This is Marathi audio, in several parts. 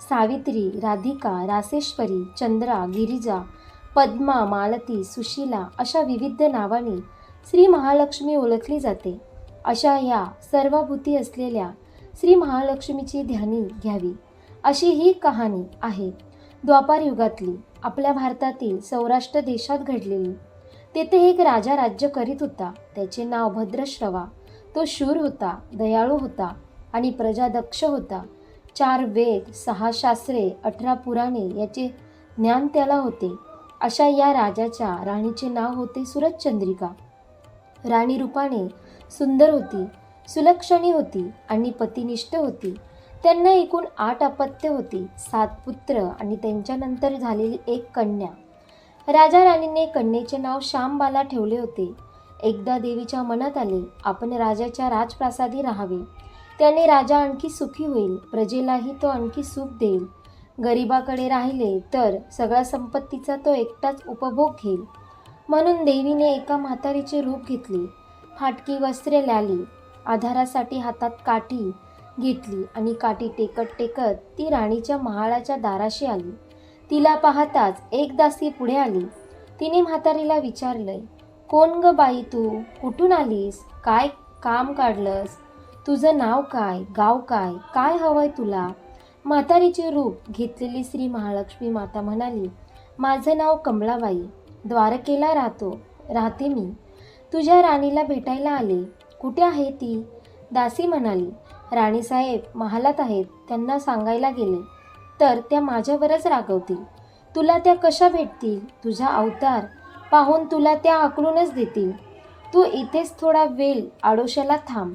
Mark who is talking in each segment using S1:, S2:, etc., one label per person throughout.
S1: सावित्री राधिका रासेश्वरी चंद्रा गिरिजा पद्मा मालती सुशीला अशा विविध नावांनी श्री महालक्ष्मी ओळखली जाते. अशा ह्या सर्वभूती असलेल्या श्री महालक्ष्मीची ध्यानी घ्यावी अशी ही कहाणी आहे. द्वापार युगातली आपल्या भारतातील सौराष्ट्र देशात घडलेली. तेथे एक राजा राज्य करीत होता. त्याचे नाव भद्रश्रवा. तो शूर होता दयाळू होता आणि प्रजादक्ष होता. चार वेद सहा शास्त्रे अठरा पुराणे याचे ज्ञान त्याला होते. अशा या राजाच्या राणीचे नाव होते सुरतचंद्रिका राणी रूपाने सुंदर होती सुलक्षणी होती आणि पतिनिष्ठ होती. त्यांना एकूण आठ अपत्य होती सात पुत्र आणि त्यांच्यानंतर झालेली एक कन्या. राजा राणीने कन्येचे नाव श्यामबाला ठेवले होते. एकदा देवीच्या मनात आले आपण राजाच्या राजप्रासादी राहावे. त्याने राजा आणखी सुखी होईल. प्रजेलाही तो आणखी सुख देईल. गरिबाकडे राहिले तर सगळ्या संपत्तीचा तो एकटाच उपभोग घेईल. म्हणून देवीने एका म्हातारीचे रूप घेतले. फाटकी वस्त्रे ल्याली आधारासाठी हातात काठी घेतली आणि काठी टेकत टेकत ती राणीच्या महाळाच्या दाराशी आली. तिला पाहताच एक दासी पुढे आली. तिने म्हातारीला विचारलंय कोण ग बाई तू? कुठून आलीस? काय काम काढलंस? तुझं नाव काय? गाव काय? काय हवंय तुला? म्हातारीचे रूप घेतलेली श्री महालक्ष्मी माता म्हणाली माझं नाव कमलाबाई द्वारकेला राहतो. राहते मी. तुझ्या राणीला भेटायला आले. कुठे आहे ती? दासी म्हणाली राणीसाहेब महालात आहेत. त्यांना सांगायला गेले. तर त्या माझ्यावरच रागवतील. तुला त्या कशा भेटतील? तुझा अवतार. पाहून तुला त्या आकलूनच देतील. तू इथेच थोडा वेळ आडोशाला थांब.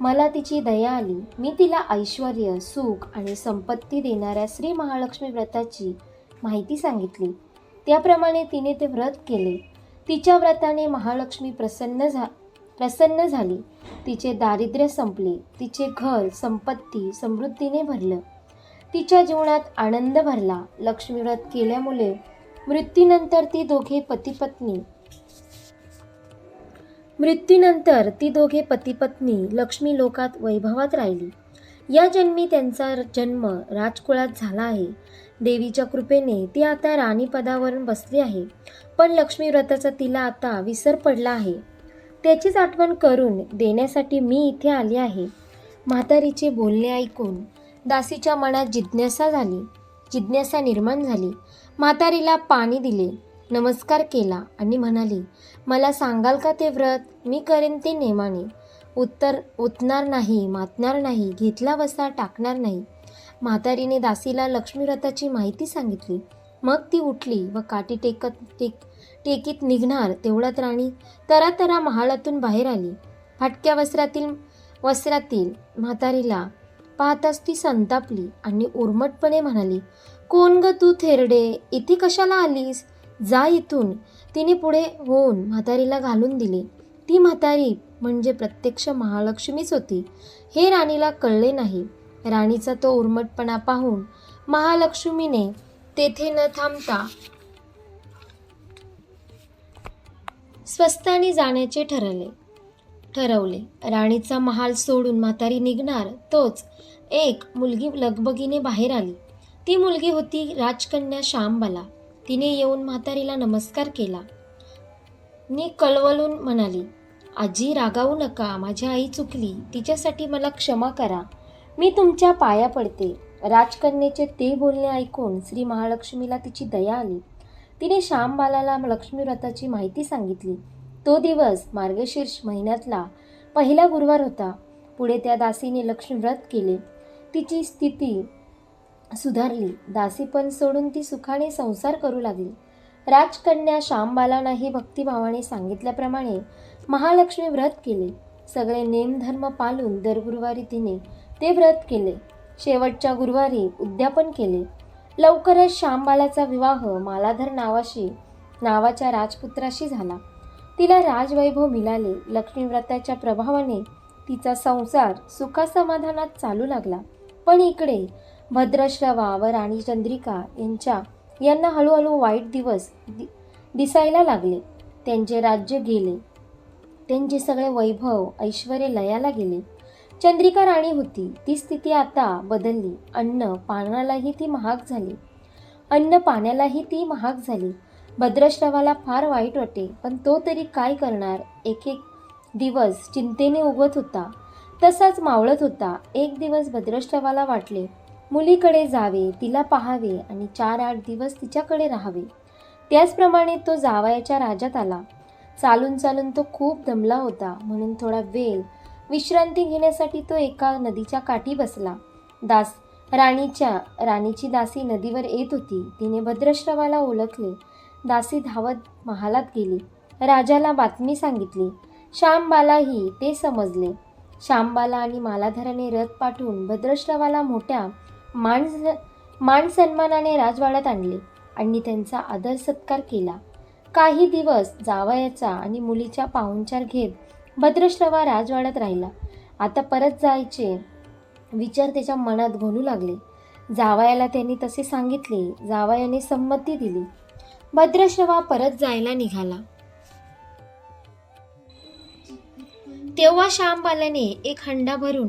S1: मला तिची दया आली. मी तिला ऐश्वर सुख आणि संपत्ती देणाऱ्या श्री महालक्ष्मी व्रताची माहिती सांगितली. त्याप्रमाणे तिने ते व्रत केले. तिच्या व्रताने महालक्ष्मी प्रसन्न झा प्रसन्न झाली. तिचे दारिद्र्य संपले. तिचे घर संपत्ती समृद्धीने भरलं. तिच्या जीवनात आनंद भरला. लक्ष्मी व्रत केल्यामुळे मृत्यूनंतर ती दोघे पतीपत्नी मृत्यूनंतर ती दोघे पतीपत्नी लक्ष्मी लोकात वैभवात राहिली. या जन्मी त्यांचा जन्म राजकुळात झाला आहे. देवीच्या कृपेने ती आता राणीपदावरून बसली आहे. पण लक्ष्मी व्रताचा तिला आता विसर पडला आहे. त्याचीच आठवण करून देण्यासाठी मी इथे आली आहे. म्हातारीचे बोलणे ऐकून दासीच्या मनात जिज्ञासा झाली. जिज्ञासा निर्माण झाली. म्हातारीला पाणी दिले. नमस्कार केला आणि म्हणाली मला सांगाल का ते व्रत? मी करेन ते नेमाने. उत्तर उतणार नाही मातणार नाही घेतला वसा टाकणार नाही. म्हातारीने दासीला लक्ष्मीव्रताची माहिती सांगितली. मग ती उठली व काठी टेकत टेक टेकीत निघणार तेवढ्यात राणी तरातरा महालातून बाहेर आली. फाटक्या वस्त्रातील वस्त्रातील म्हातारीला पाहताच ती संतापली आणि उर्मटपणे म्हणाली कोण ग तू थेरडे? इथे कशाला आलीस? जा इथून. तिने पुढे होऊन म्हातारीला घालून दिली. ती म्हातारी म्हणजे प्रत्यक्ष महालक्ष्मीच होती. हे राणीला कळले नाही. राणीचा तो उर्मटपणा पाहून महालक्ष्मीने तेथे न थांबता स्वस्ताने जाण्याचे ठरवले ठरवले. राणीचा महाल सोडून म्हातारी निघणार तोच एक मुलगी लगबगीने बाहेर आली. ती मुलगी होती राजकन्या श्यामबाला. तिने येऊन म्हातारीला नमस्कार केला. नी कळवळून म्हणाली आजी रागावू नका. माझी आई चुकली. तिच्यासाठी मला क्षमा करा. मी तुमच्या पाया पडते. राजकन्येचे ते बोलणे ऐकून श्री महालक्ष्मीला तिची दया आली. तिने श्यामबालाला लक्ष्मीव्रताची माहिती सांगितली. तो दिवस मार्गशीर्ष महिन्यातला पहिला गुरुवार होता. पुढे त्या दासीने लक्ष्मीव्रत केले. तिची स्थिती सुधारली. दासीपण सोडून ती सुखाने संसार करू लागली. राजकन्या श्यामबालांनाही भक्तिभावाने सांगितल्याप्रमाणे महालक्ष्मी व्रत केले. सगळे नेमधर्म पाळून दर गुरुवारी तिने ते व्रत केले. शेवटच्या गुरुवारी उद्यापन केले. लवकरच श्यामबालाचा विवाह मालाधर नावाशी नावाच्या राजपुत्राशी झाला. तिला राजवैभव मिळाले. लक्ष्मी व्रताच्या प्रभावाने तिचा संसार सुखासमाधानात चालू लागला. पण इकडे भद्रश्रवा व राणी चंद्रिका यांच्या यांना हळूहळू वाईट दिवस दि दिसायला लागले. त्यांचे राज्य गेले. त्यांचे सगळे वैभव ऐश्वर लयाला गेले. चंद्रिका राणी होती. ती स्थिती आता बदलली. अन्न पाण्यालाही ती महाग झाली. अन्न पाण्यालाही ती महाग झाली. भद्रश्रवाला फार वाईट वाटे पण तो तरी काय करणार? एक एक दिवस चिंतेने उगवत होता. तसाच मावळत होता. एक दिवस भद्रश्रवाला वाटले मुलीकडे जावे तिला पाहावे आणि चार आठ दिवस तिच्याकडे राहावे. त्याचप्रमाणे तो जावयाच्या राजात आला. चालून चालून तो खूप दमला होता. म्हणून थोडा वेळ विश्रांती घेण्यासाठी तो एका नदीच्या काठी बसला. दास राणीच्या राणीची दासी नदीवर येत होती. तिने भद्रश्रवाला ओळखले. दासी धावत महालात गेली. राजाला बातमी सांगितली. श्यामबालाही ते समजले. श्यामबाला आणि मालाधराने रथ पाठवून भद्रश्रवाला मोठ्या मान मान सन्मानाने राजवाड्यात आणले आणि त्यांचा आदर सत्कार केला. काही दिवस जावयाचा आणि मुलीच्या पाहुणचार घेत भद्रश्रवा राजवाड्यात राहिला. आता परत जायचे विचार त्याच्या मनात घोलू लागले. जावयाला त्यांनी तसे सांगितले जावयाने संमती दिली. भद्रश्रवा परत जायला निघाला. तेव्हा श्यामबालाने एक हंडा भरून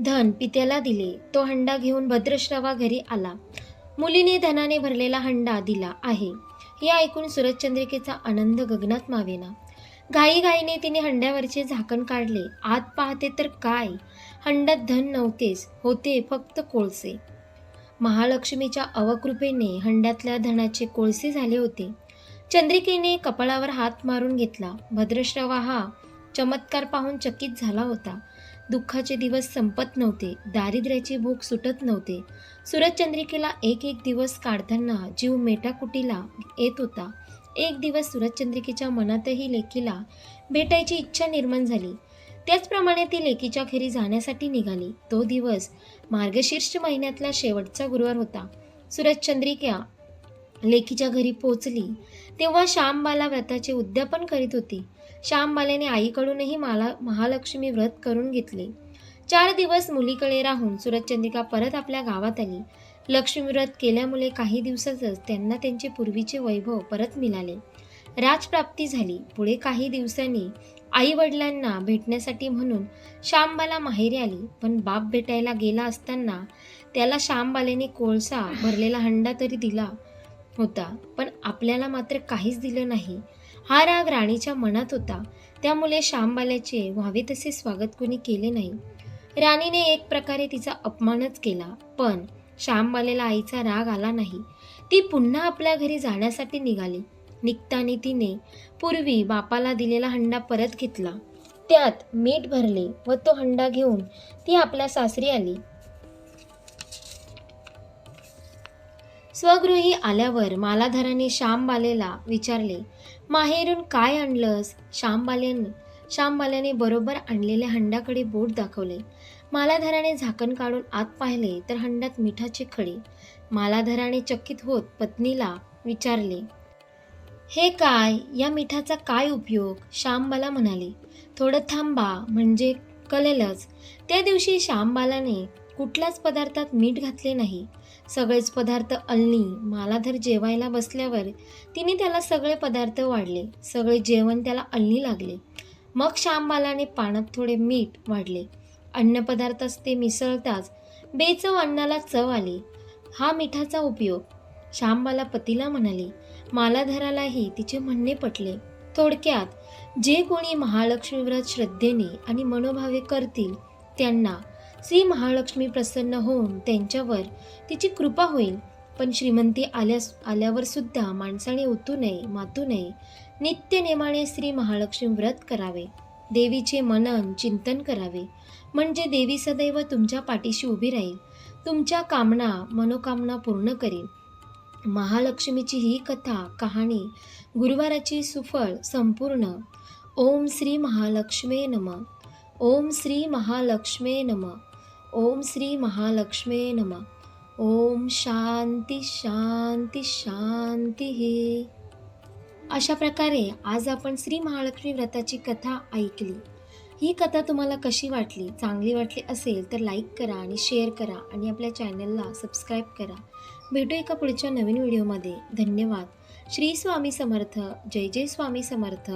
S1: धन पित्याला दिले. तो हंडा घेऊन भद्रश्रवा घरी आला. मुलीने धनाने भरलेला हंडा दिला आहे. हे ऐकून सुरजचंद्रिकेचा आनंद गगनात मावेना. घाईघाईने तिने हंड्यावरचे झाकण काढले. आत पाहते तर काय? हंड्यात धन नव्हतेच. होते फक्त कोळसे. महालक्ष्मीच्या अवकृपेने हंड्यातल्या धनाचे कोळसे झाले होते. चंद्रिकेने कपाळावर हात मारून घेतला. भद्रश्रवा हा चमत्कार पाहून चकित झाला होता. दुःखाचे दिवस संपत नव्हते दारिद्र्याची भूक सुटत नव्हते. सूरजचंद्रिकेला एक एक दिवस काढताना जीव मेटाकुटीला येत होता. एक दिवस सूरजचंद्रिकेच्या मनातही लेकीला भेटायची इच्छा निर्माण झाली. त्याचप्रमाणे ती लेकीच्या घरी जाण्यासाठी निघाली. तो दिवस मार्गशीर्ष महिन्यातला शेवटचा गुरुवार होता. सूरजचंद्रिका लेकीच्या घरी पोचली. तेव्हा श्यामबाला व्रताचे उद्यापन करीत होती. श्यामबालेने आईकडूनही माला महालक्ष्मी व्रत करून घेतले. चार दिवस मुलीकडे राहून सुरजचंद्रिका परत आपल्या गावात आली. लक्ष्मी व्रत केल्यामुळे काही दिवसातच त्यांना त्यांचे पूर्वीचे वैभव परत मिळाले. राजप्राप्ती झाली. पुढे काही दिवसांनी आई वडिलांना भेटण्यासाठी म्हणून श्यामबाला माहेरी आली. पण बाप भेटायला गेला असताना त्याला श्यामबालेने कोळसा भरलेला हंडा तरी दिला होता. पण आपल्याला मात्र काहीच दिलं नाही. हा राग राणीच्या मनात होता. त्यामुळे श्यामबाल्याचे व्हावे तसे स्वागत कोणी केले नाही. राणीने एक प्रकारे तिचा अपमानच केला. पण श्यामबालेला आईचा राग आला नाही. ती पुन्हा आपल्या घरी जाण्यासाठी निघाली. निघताना तिने पूर्वी बापाला दिलेला हंडा परत घेतला. त्यात मीठ भरले व तो हंडा घेऊन ती आपल्या सासरी आली. स्वगृही आल्यावर मालाधराने श्यामबालेला विचारले माहेरून काय आणलंस? श्यामबाल्याने श्यामबाल्याने बरोबर आणलेल्या हंडाकडे बोट दाखवले. मालाधराने झाकण काढून आत पाहिले तर हंडात मिठाचे खडे. मालाधराने चकित होत पत्नीला विचारले हे काय? या मिठाचा काय उपयोग? श्यामबाला म्हणाले थोडं थांबा म्हणजे कळेलच त्या दिवशी श्यामबालाने कुठल्याच पदार्थात मीठ घातले नाही. सगळेच पदार्थ अल्नी मालाधर जेवायला बसल्यावर तिने त्याला सगळे पदार्थ वाढले. सगळे जेवण त्याला अल्नी लागले. मग श्यामबालाने पाण्यात थोडे मीठ वाढले. अन्नपदार्थास ते मिसळताच. बेचव अन्नाला चव आली. हा मिठाचा उपयोग. श्यामबाला पतीला म्हणाली मालाधरालाही तिचे म्हणणे पटले. थोडक्यात जे कोणी महालक्ष्मीव्रत श्रद्धेने आणि मनोभावे करतील त्यांना श्री महालक्ष्मी प्रसन्न होऊन त्यांच्यावर तिची कृपा होईल. पण श्रीमंती आल्यास आल्यावर सुद्धा माणसाने उतू नये मातू नये. नित्य नेमाने श्री महालक्ष्मी व्रत करावे. देवीचे मनन चिंतन करावे. म्हणजे देवी सदैव तुमच्या पाठीशी उभी राहील. तुमच्या कामना मनोकामना पूर्ण करेल. महालक्ष्मीची ही कथा कहाणी गुरुवाराची सुफळ संपूर्ण. ओम श्री महालक्ष्मे नम. ओम श्री महालक्ष्मे नम. ओम श्री महालक्ष्मे नम. ओम शांती शांती शांती. हे अशा प्रकारे आज आपण श्री महालक्ष्मी व्रताची कथा ऐकली. ही कथा तुम्हाला कशी वाटली चांगली वाटली असेल तर लाईक करा आणि शेअर करा आणि आपल्या चॅनलला सबस्क्राईब करा. भेटू एका पुढच्या नवीन व्हिडिओमध्ये धन्यवाद. श्री स्वामी समर्थ. जय जय स्वामी समर्थ.